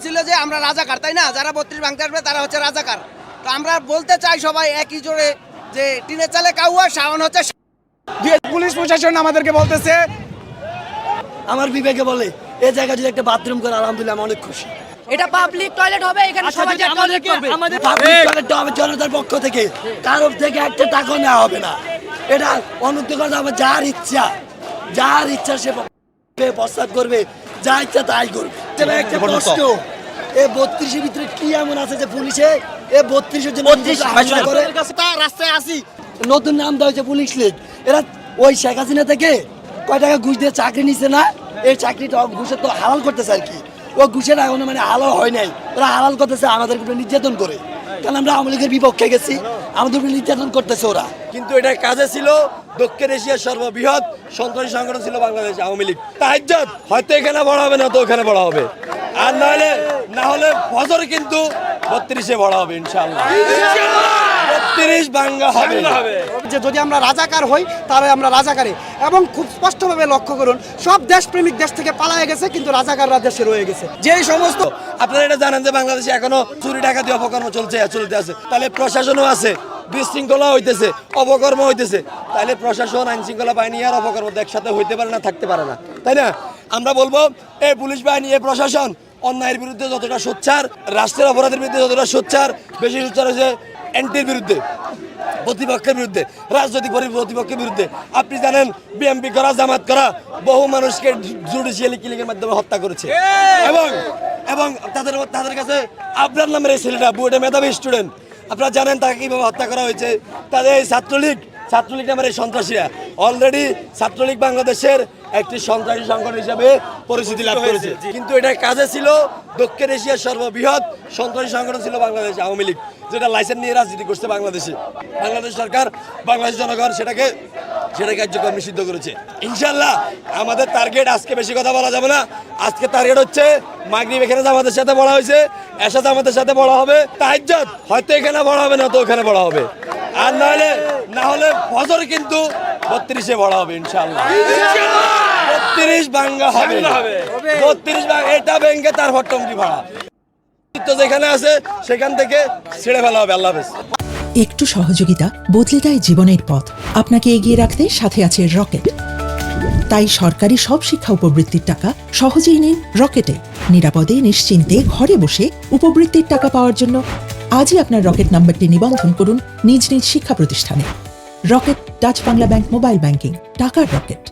বলছিল যে আমরা রাজাকার তাই না? যারা বত্রিশ ভাঙতে আসবে তারা হচ্ছে রাজাকার। তো আমরা বলতে চাই সবাই একই জোরে যে টিনের চালে কাউয়া শাওন হচ্ছে পুলিশ প্রশাসন আমাদেরকে বলতেছে আমার বিবেকে বলে এই জায়গায় যদি একটা বাথরুম করে আলহামদুলিল্লাহ আমি অনেক খুশি। এটা পাবলিক টয়লেট হবে এখানে সবাই টয়লেট করবে। আমাদের পাবলিক টয়লেটটা হবে জনতার পক্ষ থেকে কারোর থেকে একটা টাকা নেওয়া হবে না। এটা যার ইচ্ছা যার ইচ্ছা সে প্রস্তাব করবে যা ইচ্ছা তাই করবে। একটা প্রশ্ন। এ বত্রিশের ভিতরে কি এমন আছে যে পুলিশে? এ বত্রিশের জন্য রাস্তায় আসি। নতুন নাম দেওয়া হয়েছে পুলিশ লীগ। এরা ওই শেখ হাসিনা থেকে কয় টাকা ঘুষ দিয়ে চাকরি নিছে না? এই চাকরিটা ঘুষের তো হালাল করতেছে আর কি। ও ঘুষের এখনও মানে হালাল হয় নাই। ওরা হালাল করতেছে আমাদের উপরে নির্যাতন করে। কারণ আমরা আওয়ামী লীগের বিপক্ষে গেছি। আমাদের উপরে নির্যাতন করতেছে ওরা। কিন্তু এটা কাজে ছিল দক্ষিণ এশিয়ার সর্ববৃহৎ সন্ত্রাসী সংগঠন ছিল বাংলাদেশ আওয়ামী লীগ। তাহাজ্জত হয়তো এখানে বড় হবে না তো ওখানে বড় হবে। আর নাহলে না হলে ফজর কিন্তু বত্রিশে বড় হবে বত্রিশ হবে। যে যদি আমরা রাজাকার হই তাহলে আমরা রাজাকারে এবং খুব স্পষ্টভাবে লক্ষ্য করুন সব দেশপ্রেমিক দেশ থেকে পালায়ে গেছে কিন্তু রাজাকাররা দেশে রয়ে গেছে। যেই সমস্ত আপনারা এটা জানেন যে বাংলাদেশে এখনও চুরি ডাকাতি অপকর্ম চলছে চলতে আছে। তাহলে প্রশাসনও আছে। বিশৃঙ্খলা হইতেছে অপকর্ম হইতেছে। তাহলে প্রশাসন আইন শৃঙ্খলা বাহিনী আর অপকর্ম একসাথে হইতে পারে না থাকতে পারে না। তাই না? আমরা বলব এই পুলিশ বাহিনী এই প্রশাসন অন্যায়ের বিরুদ্ধে যতটা সোচ্চার রাষ্ট্রের অপরাধের বিরুদ্ধে যতটা সোচ্চার বেশি সোচ্চার হয়েছে এনটির বিরুদ্ধে প্রতিপক্ষের বিরুদ্ধে রাজনৈতিক পরি- প্রতিপক্ষের বিরুদ্ধে। আপনি জানেন বিএমপি করা জামাত করা বহু মানুষকে জুডিশিয়ালি কিলিংয়ের মাধ্যমে হত্যা করেছে। এবং এবং তাদের তাদের কাছে আপনার নামের এই ছেলেটা বুয়েটে মেধাবী স্টুডেন্ট আপনারা জানেন তাকে কীভাবে হত্যা করা হয়েছে। তাদের এই ছাত্রলীগ ছাত্রলীগ নামের এই সন্ত্রাসীরা। অলরেডি ছাত্রলীগ বাংলাদেশের একটি সন্ত্রাসী সংগঠন হিসেবে পরিচিতি লাভ করেছে। কিন্তু এটা কাজে ছিল দক্ষিণ এশিয়ার সর্ববৃহৎ সন্ত্রাসী সংগঠন ছিল বাংলাদেশ আওয়ামী লীগ যেটা লাইসেন্স নিয়ে রাজনীতি করছে বাংলাদেশে। বাংলাদেশ সরকার বাংলাদেশ জনগণ সেটাকে সেটা কার্যক্রম নিষিদ্ধ করেছে। ইনশাল্লাহ আমাদের টার্গেট আজকে বেশি কথা বলা যাবে না। আজকে টার্গেট হচ্ছে মাগরিব এখানে আমাদের সাথে বলা হয়েছে এসাথে আমাদের সাথে বলা হবে তাহাজ্জত। হয়তো এখানে বড় হবে না তো ওখানে বড় হবে। আর নাহলে না হলে ফজর কিন্তু বত্রিশে বড় হবে ইনশাল্লাহ বত্রিশ বাঙ্গা হবে। বত্রিশ এটা ব্যাংকে তার ভট্টমটি ভাড়া? তো যেখানে আছে সেখান থেকে ছেড়ে ফেলা হবে আল্লাহ হাফেজ। একটু সহযোগিতা বদলে দেয় জীবনের পথ। আপনাকে এগিয়ে রাখতে সাথে আছে রকেট। তাই সরকারি সব শিক্ষা উপবৃত্তির টাকা সহজেই নিন রকেটে। নিরাপদে নিশ্চিন্তে ঘরে বসে উপবৃত্তির টাকা পাওয়ার জন্য আজই আপনার রকেট নাম্বারটি নিবন্ধন করুন নিজ নিজ শিক্ষা প্রতিষ্ঠানে। Rocket touch Bangla bank, mobile banking, টাকার রকেট।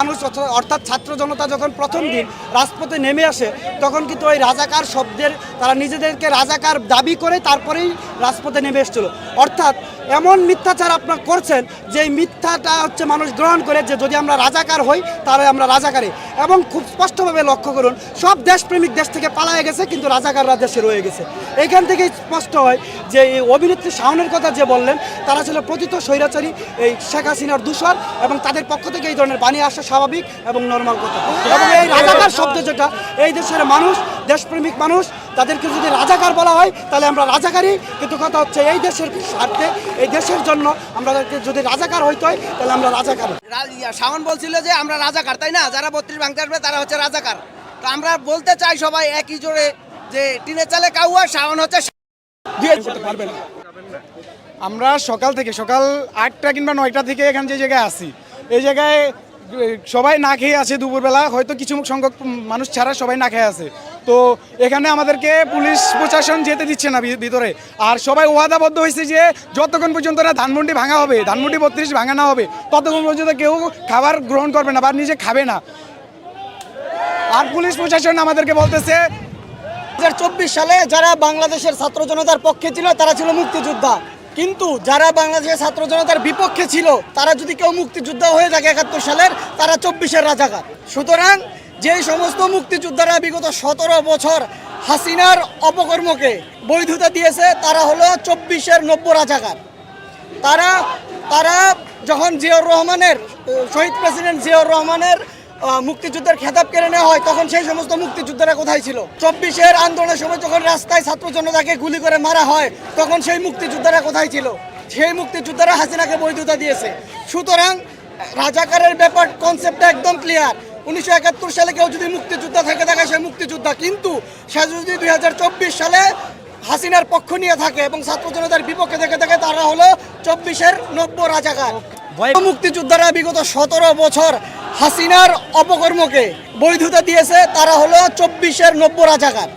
মানুষ অর্থাৎ ছাত্র জনতা যখন প্রথম দিন রাজপথে নেমে আসে, তখন কিন্তু ওই রাজাকার শব্দের তারা নিজেদেরকে রাজাকার দাবি করে তারপরেই রাজপথে নেমে এসেছিল। অর্থাৎ এমন মিথ্যাচার আপনার করছেন যে এই মিথ্যাটা হচ্ছে মানুষ গ্রহণ করে যে যদি আমরা রাজাকার হই, তাহলে আমরা রাজাকারে। এবং খুব স্পষ্টভাবে লক্ষ্য করুন, সব দেশপ্রেমিক দেশ থেকে পালায় গেছে, কিন্তু রাজাকাররা দেশে রয়ে গেছে। এখান থেকে স্পষ্ট হয় যে এই অভিনেত্রী শাওনের কথা যে বললেন, তারা ছিল প্রতিত স্বৈরাচারী এই শেখ হাসিনার দূষণ, এবং তাদের পক্ষ থেকে এই ধরনের বাণী আসা স্বাভাবিক এবং নর্মাল কথা। এবং এই রাজাকার শব্দ যেটা এই দেশের মানুষ দেশপ্রেমিক মানুষ তাদেরকে যদি রাজাকার বলা হয় তাহলে আমরা রাজাকারই। কিন্তু কথা হচ্ছে এই দেশের স্বার্থে এই দেশের জন্য আমাদেরকে যদি রাজাকার হইতে হয় তাহলে আমরা রাজাকার। শাওন বলছিল যে আমরা রাজাকার তাই না? যারা বত্রিশ ভাঙতে আসবে তারা হচ্ছে রাজাকার। তো আমরা বলতে চাই সবাই একই জোরে যে টিনের চালে কাউয়া শাওন হচ্ছে পারবে না। আমরা সকাল থেকে সকাল আটটা কিংবা নয়টা থেকে এখানে যে জায়গায় আসি এই জায়গায় সবাই না খেয়ে আছে দুপুরবেলা, হয়তো কিছু সংখ্যক মানুষ ছাড়া সবাই না খেয়ে আছে। তো এখানে আমাদেরকে পুলিশ প্রশাসন যেতে দিচ্ছে না ভিতরে। আর সবাই ওয়াদাবদ্ধ হয়েছে যে যতক্ষণ পর্যন্ত না ধানমন্ডি ভাঙা হবে, ধানমন্ডি বত্রিশ ভাঙা না হবে, ততক্ষণ পর্যন্ত কেউ খাবার গ্রহণ করবে না বা নিজে খাবে না। আর পুলিশ প্রশাসন আমাদেরকে বলতেছে চব্বিশ সালে যারা বাংলাদেশের ছাত্র জনতার পক্ষে ছিল, তারা ছিল মুক্তিযোদ্ধা। কিন্তু যারা বাংলাদেশের ছাত্র জনতার বিপক্ষে ছিল, তারা যদি কেউ মুক্তিযোদ্ধা হয়ে থাকে একাত্তর সালের, তারা চব্বিশের রাজাকার। সুতরাং যেই সমস্ত মুক্তিযোদ্ধারা বিগত সতেরো বছর হাসিনার অপকর্মকে বৈধতা দিয়েছে, তারা হলো চব্বিশের নব্য রাজাকার। তারা তারা যখন জিয়াউর রহমানের, শহীদ প্রেসিডেন্ট জিয়াউর রহমানের মুক্তিযুদ্ধের খেতাব কেড়ে নেওয়া হয় তখন সেই সমস্ত মুক্তিযোদ্ধারা কোথায় ছিল? চব্বিশের আন্দোলনের সময় যখন রাস্তায় ছাত্র জনতাকে গুলি করে মারা হয় তখন সেই মুক্তিযোদ্ধারা কোথায় ছিল? সেই মুক্তিযোদ্ধারা হাসিনাকে বৈধতা দিয়েছে। সুতরাং রাজাকারের ব্যাপার কনসেপ্টটা একদম ক্লিয়ার উনিশশো একাত্তর সালে কেউ যদি মুক্তিযোদ্ধা থেকে থাকে সে মুক্তিযোদ্ধা। কিন্তু সে যদি দুই হাজার চব্বিশ সালে হাসিনার পক্ষ নিয়ে থাকে এবং ছাত্র জনতার বিপক্ষে থেকে থাকে তারা হলো চব্বিশের নব্য রাজাকার। মুক্তিযোদ্ধারা বিগত সতেরো বছর হাসিনার অপকর্মকে বৈধতা দিয়েছে তারা হলো চব্বিশের নব্য রাজাকার।